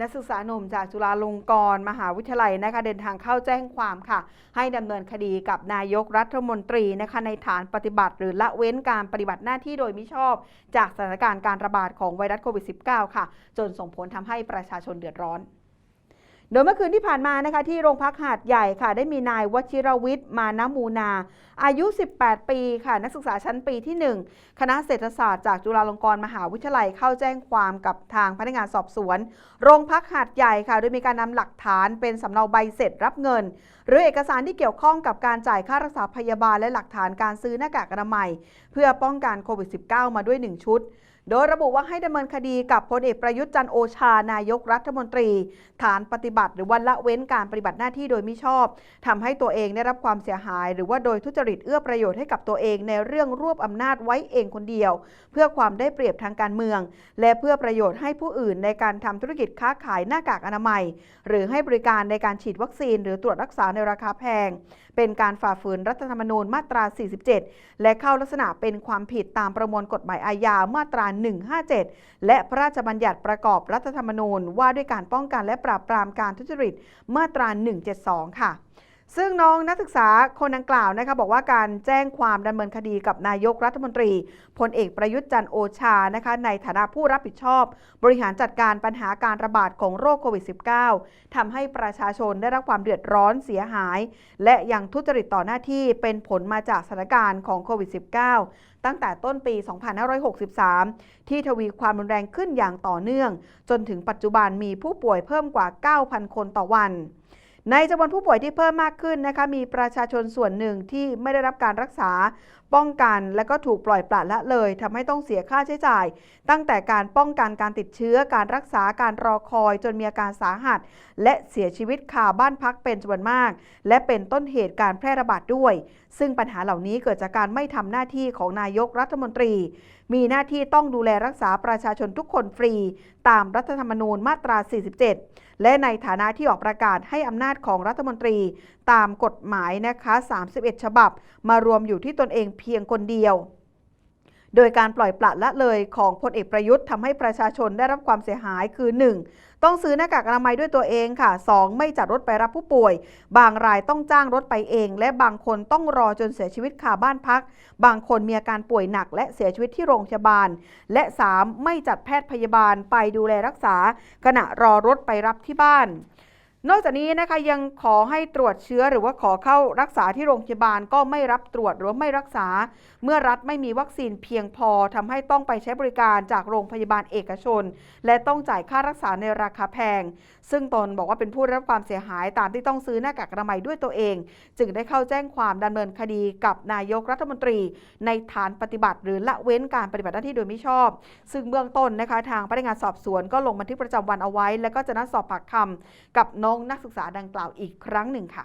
นักศึกษาหนุ่มจากจุฬาลงกรณ์มหาวิทยาลัยนะคะเดินทางเข้าแจ้งความค่ะ ให้ดำเนินคดีกับนายกรัฐมนตรีนะคะในฐานปฏิบัติ หรือละเว้นการปฏิบัติหน้าที่โดยมิชอบ จากสถานการณ์การระบาดของไวรัสโควิด -19 ค่ะ จนส่งผลทำให้ประชาชนเดือดร้อน โดยเมื่อคืนที่ผ่านมานะคะที่โรงพักหาดใหญ่ค่ะ ได้มีนายวชิรวิทย์ มานามูนา อายุ 18 ปีค่ะ นักศึกษาชั้นปีที่ 1 คณะเศรษฐศาสตร์จากจุฬาลงกรณ์มหาวิทยาลัยเข้าแจ้งความกับทางพนักงานสอบสวน โรงพักหาดใหญ่ค่ะ โดยมีการนำหลักฐานเป็นสำเนาใบเสร็จรับเงิน หรือเอกสารที่เกี่ยวข้องกับการจ่ายค่ารักษาพยาบาลและหลักฐานการซื้อหน้ากากอนามัย เพื่อป้องกันโควิด -19 มาด้วย 1 ชุดโดยระบุว่าให้ดำเนินคดีกับพลเอกประยุทธ์จันโอชานายกรัฐมนตรี ฐานปฏิบัติหรือว่าละเว้นการปฏิบัติหน้าที่โดยมิชอบทำให้ตัวเองได้รับความเสียหาย หรือว่าโดยทุจริตเอื้อประโยชน์ให้กับตัวเองในเรื่องรวบอำนาจไว้เองคนเดียว เพื่อความได้เปรียบทางการเมือง และเพื่อประโยชน์ให้ผู้อื่นในการทำธุรกิจค้าขายหน้ากากอนามัย หรือให้บริการในการฉีดวัคซีน หรือตรวจรักษาในราคาแพง เป็นการฝ่าฝืนรัฐธรรมนูญมาตรา 47 และเข้าลักษณะเป็นความผิดตามประมวลกฎหมายอาญามาตรา157 และพระราชบัญญัติประกอบรัฐธรรมนูญว่าด้วยการป้องกันและปราบปรามการทุจริตมาตรา 172 ค่ะ ซึ่งน้องนักศึกษาคนดังกล่าวนะคะบอกว่าการแจ้งความดำเนินคดีกับนายกรัฐมนตรีพลเอกประยุทธ์จันโอชานะคะในฐานะผู้รับผิดชอบ บริหารจัดการปัญหาการระบาดของโรคโควิด -19 ทำให้ประชาชนได้รับความเดือดร้อนเสียหาย และยังทุจริตต่อหน้าที่เป็นผลมาจากสถานการณ์ของโควิด -19 ตั้งแต่ต้นปี 2563 ที่ทวีความรุนแรงขึ้นอย่างต่อเนื่อง จนถึงปัจจุบันมีผู้ป่วยเพิ่มกว่า 9,000 คนต่อวัน ในจำนวนผู้ป่วยที่เพิ่มมากขึ้นนะคะมีประชาชนส่วนหนึ่งที่ไม่ได้รับการรักษา ป้องกัน และก็ถูกปล่อยปละละเลยทำให้ต้องเสียค่าใช้จ่าย ตั้งแต่การป้องกันการติดเชื้อการรักษาการรอคอย จนมีอาการสาหัส และเสียชีวิตคาบ้านพักเป็นจำนวนมาก และเป็นต้นเหตุการแพร่ระบาดด้วย ซึ่งปัญหาเหล่านี้เกิดจากการไม่ทำหน้าที่ของนายกรัฐมนตรี มีหน้าที่ต้องดูแลรักษาประชาชนทุกคนฟรี ตามรัฐธรรมนูญมาตรา 47 และในฐานะที่ออกประกาศให้อำนาจของรัฐมนตรี ตามกฎหมายนะคะ 31 ฉบับ มารวมอยู่ที่ตนเองเพียงคนเดียว โดยการปล่อยปละละเลยของพลเอกประยุทธ์ทำให้ประชาชนได้รับความเสียหายคือ 1. ต้องซื้อหน้ากากอนามัยด้วยตัวเองค่ะ 2. ไม่จัดรถไปรับผู้ป่วย บางรายต้องจ้างรถไปเอง และบางคนต้องรอจนเสียชีวิตคาบ้านพัก บางคนมีอาการป่วยหนักและเสียชีวิตที่โรงพยาบาล และ 3. ไม่จัดแพทย์พยาบาลไปดูแลรักษา ขณะรอรถไปรับที่บ้าน นอกจากนี้นะคะยังขอให้ตรวจเชื้อหรือว่าขอเข้ารักษาที่โรงพยาบาลก็ไม่รับตรวจหรือไม่รักษา เมื่อรัฐไม่มีวัคซีนเพียงพอทำให้ต้องไปใช้บริการจากโรงพยาบาลเอกชน และต้องจ่ายค่ารักษาในราคาแพง ซึ่งตนบอกว่าเป็นผู้ได้รับความเสียหายตามที่ต้องซื้อหน้ากากอนามัยด้วยตัวเอง จึงได้เข้าแจ้งความดำเนินคดีกับนายกรัฐมนตรี ในฐานปฏิบัติ หรือละเว้นการปฏิบัติหน้าที่โดยมิชอบ ซึ่งเบื้องต้นนะคะทางพนักงานสอบสวนก็ลงบันทึกประจำวันเอาไว้ แล้วก็จะนัดสอบปากคำกับน้องนักศึกษาดังกล่าวอีกครั้งหนึ่งค่ะ